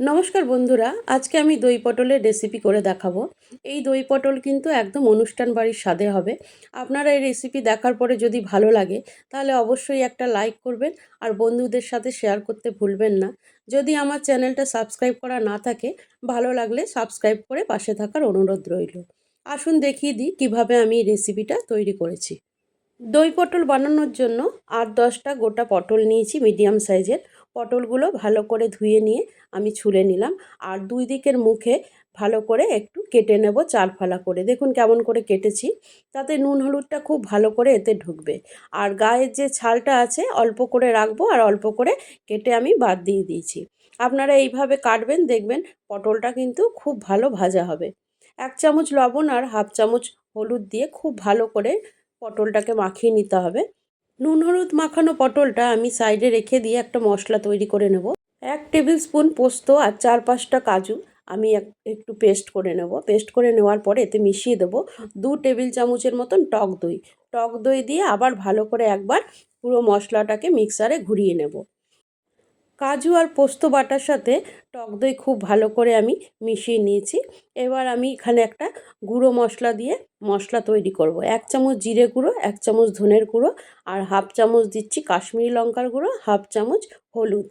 নমস্কার বন্ধুরা, আজকে আমি দই পটলের রেসিপি করে দেখাবো। এই দই পটল কিন্তু একদম অনুষ্ঠান বাড়ির স্বাদে হবে। আপনারা এই রেসিপি দেখার পরে যদি ভালো লাগে, তাহলে অবশ্যই একটা লাইক করবেন আর বন্ধুদের সাথে শেয়ার করতে ভুলবেন না। যদি আমার চ্যানেলটা সাবস্ক্রাইব করা না থাকে, ভালো লাগলে সাবস্ক্রাইব করে পাশে থাকার অনুরোধ রইল। আসুন দেখিয়ে দিই কীভাবে আমি রেসিপিটা তৈরি করেছি। দই পটল বানানোর জন্য আট দশটা গোটা পটল নিয়েছি, মিডিয়াম সাইজের। পটলগুলো ভালো করে ধুয়ে নিয়ে আমি ছুলে নিলাম। আর দুই দিকের মুখে ভালো করে একটু কেটে নেব চাল ফালা করে। দেখুন কেমন করে কেটেছি। তাতে নুন হলুদটা খুব ভালো করে এতে ঢুকবে। আর গায়ের যে ছালটা আছে, অল্প করে রাখব আর অল্প করে কেটে আমি বাদ দিয়ে দিয়েছি। আপনারা এইভাবে কাটবেন, দেখবেন পটলটা কিন্তু খুব ভালো ভাজা হবে। এক চামচ লবণ আর হাফ চামচ হলুদ দিয়ে খুব ভালো করে পটলটাকে মাখিয়ে নিতে হবে। নুন, হলুদ মাখানো পটলটা আমি সাইডে রেখে দিয়ে একটা মশলা তৈরি করে নেব। এক টেবিল স্পুন পোস্ত আর চার পাঁচটা কাজু আমি একটু পেস্ট করে নেব। পেস্ট করে নেওয়ার পরে এতে মিশিয়ে দেবো দু টেবিল চামচের মতন টক দই। টক দই দিয়ে আবার ভালো করে একবার পুরো মশলাটাকে মিক্সারে ঘুরিয়ে নেব। কাজু আর পোস্ত বাটার সাথে টক দই খুব ভালো করে আমি মিশিয়ে নিয়েছি। এবার আমি এখানে একটা গুঁড়ো মশলা দিয়ে মশলা তৈরি করব। এক চামচ জিরে গুঁড়ো, এক চামচ ধনের গুঁড়ো আর হাফ চামচ দিচ্ছি কাশ্মীরি লঙ্কার গুঁড়ো, হাফ চামচ হলুদ।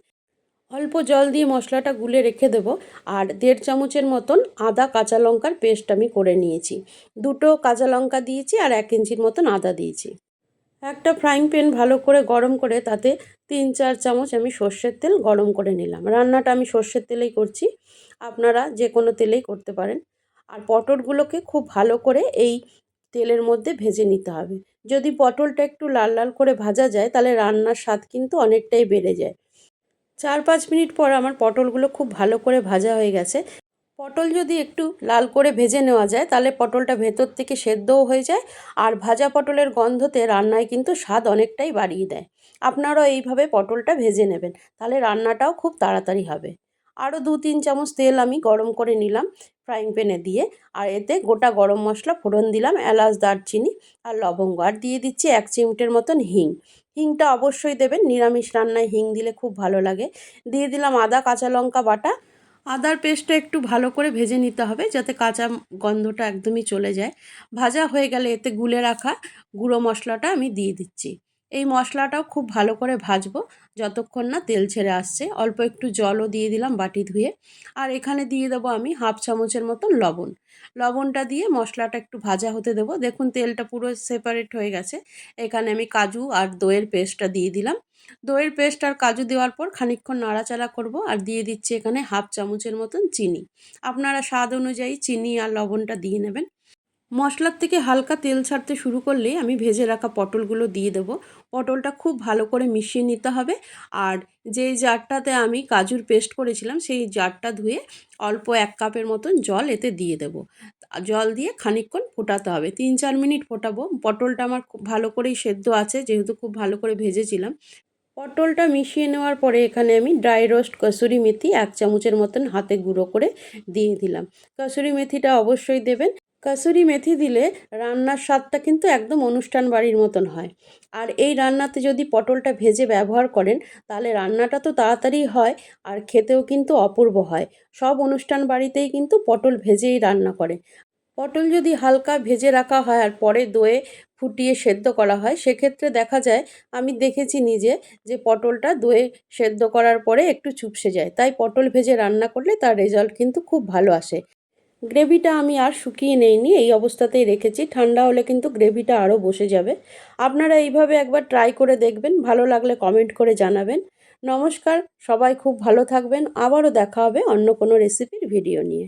অল্প জল দিয়ে মশলাটা গুলে রেখে দেব আর দেড় চামচের মতন আদা কাঁচা লঙ্কার পেস্ট আমি করে নিয়েছি। দুটো কাঁচা লঙ্কা দিয়েছি আর এক ইঞ্চির মতন আদা দিয়েছি। একটা ফ্রাইং প্যান ভালো করে গরম করে তাতে তিন চার চামচ আমি সর্ষের তেল গরম করে নিলাম। রান্নাটা আমি সর্ষের তেলেই করছি। আপনারা যে কোনো তেলেই করতে পারেন। আর পটলগুলোকে খুব ভালো করে এই তেলের মধ্যে ভেজে নিতে হবে। যদি পটলটা একটু লাল লাল করে ভাজা যায়, তাহলে রান্নার স্বাদ কিন্তু অনেকটাই বেড়ে যায়। চার পাঁচ মিনিট পর আমার পটলগুলো খুব ভালো করে ভাজা হয়ে গেছে। পটল যদি একটু লাল করে ভেজে নেওয়া যায়, তাহলে পটলটা ভেতর থেকে সেদ্ধও হয়ে যায় আর ভাজা পটলের গন্ধতে রান্নায় কিন্তু স্বাদ অনেকটাই বাড়িয়ে দেয়। আপনারাও এইভাবে পটলটা ভেজে নেবেন, তাহলে রান্নাটাও খুব তাড়াতাড়ি হবে। আরও দু তিন চামচ তেল আমি গরম করে নিলাম ফ্রাইং প্যানে দিয়ে, আর এতে গোটা গরম মশলা ফোড়ন দিলাম, এলাচ, দারচিনি আর লবঙ্গ, আর দিয়ে দিচ্ছি এক চিমটের মতন হিং। হিংটা অবশ্যই দেবেন, নিরামিষ রান্নায় হিং দিলে খুব ভালো লাগে। দিয়ে দিলাম আদা, কাঁচা লঙ্কা বাটা আদার পেস্টটা একটু ভালো করে ভেজে নিতে হবে যাতে কাঁচা গন্ধটা একদমই চলে যায়। ভাজা হয়ে গেলে এতে গুলে রাখা গুঁড়ো মশলাটা আমি দিয়ে দিচ্ছি। এই মশলাটাও খুব ভালো করে ভাজবো, যতক্ষণ না তেল ছেড়ে আসছে। অল্প একটু জলও দিয়ে দিলাম বাটি ধুয়ে। আর এখানে দিয়ে দেবো আমি হাফ চামচের মতন লবণ। লবণটা দিয়ে মশলাটা একটু ভাজা হতে দেবো। দেখুন, তেলটা পুরো সেপারেট হয়ে গেছে। এখানে আমি কাজু আর দইয়ের পেস্টটা দিয়ে দিলাম। দইয়ের পেস্ট আর কাজু দেওয়ার পর খানিকক্ষণ নাড়াচাড়া করব আর দিয়ে দিচ্ছি এখানে হাফ চামচের মতন চিনি। আপনারা স্বাদ অনুযায়ী চিনি আর লবণটা দিয়ে নেবেন। মশলার থেকে হালকা তেল ছাড়তে শুরু করলেই আমি ভেজে রাখা পটলগুলো দিয়ে দেবো। পটলটা খুব ভালো করে মিশিয়ে নিতে হবে। আর যেই জারটাতে আমি কাজুর পেস্ট করেছিলাম, সেই জারটা ধুয়ে অল্প এক কাপের মতন জল এতে দিয়ে দেব। জল দিয়ে খানিকক্ষণ ফোটাতে হবে। তিন চার মিনিট ফোটাবো। পটলটা আমার খুব ভালো করেই সেদ্ধ আছে, যেহেতু খুব ভালো করে ভেজেছিলাম। পটলটা মিশিয়ে নেওয়ার পরে এখানে আমি ড্রাই রোস্ট কসুরি মেথি এক চামচের মতন হাতে গুঁড়ো করে দিয়ে দিলাম। কসুরি মেথিটা অবশ্যই দেবেন। কাসুরি মেথি দিলে রান্নার স্বাদটা কিন্তু একদম অনুষ্ঠান বাড়ির মতন হয়। আর এই রান্নাতে যদি পটলটা ভেজে ব্যবহার করেন, তাহলে রান্নাটা তো তাড়াতাড়ি হয় আর খেতেও কিন্তু অপূর্ব হয়। সব অনুষ্ঠান বাড়িতেই কিন্তু পটল ভেজেই রান্না করে পটল যদি হালকা ভেজে রাখা হয় আর পরে দোয়ে ফুটিয়ে সেদ্ধ করা হয়, সেক্ষেত্রে দেখা যায়, আমি দেখেছি নিজে যে পটলটা দোয়ে সেদ্ধ করার পরে একটু চুপসে যায়। তাই পটল ভেজে রান্না করলে তার রেজাল্ট কিন্তু খুব ভালো আসে। গ্রেভিটা আমি আর শুকিয়ে নেইনি, এই অবস্থাতেই রেখেছি। ঠান্ডা হলে কিন্তু গ্রেভিটা আরও বসে যাবে। আপনারা এইভাবে একবার ট্রাই করে দেখবেন, ভালো লাগলে কমেন্ট করে জানাবেন। নমস্কার, সবাই খুব ভালো থাকবেন। আবারও দেখা হবে অন্য কোনো রেসিপির ভিডিও নিয়ে।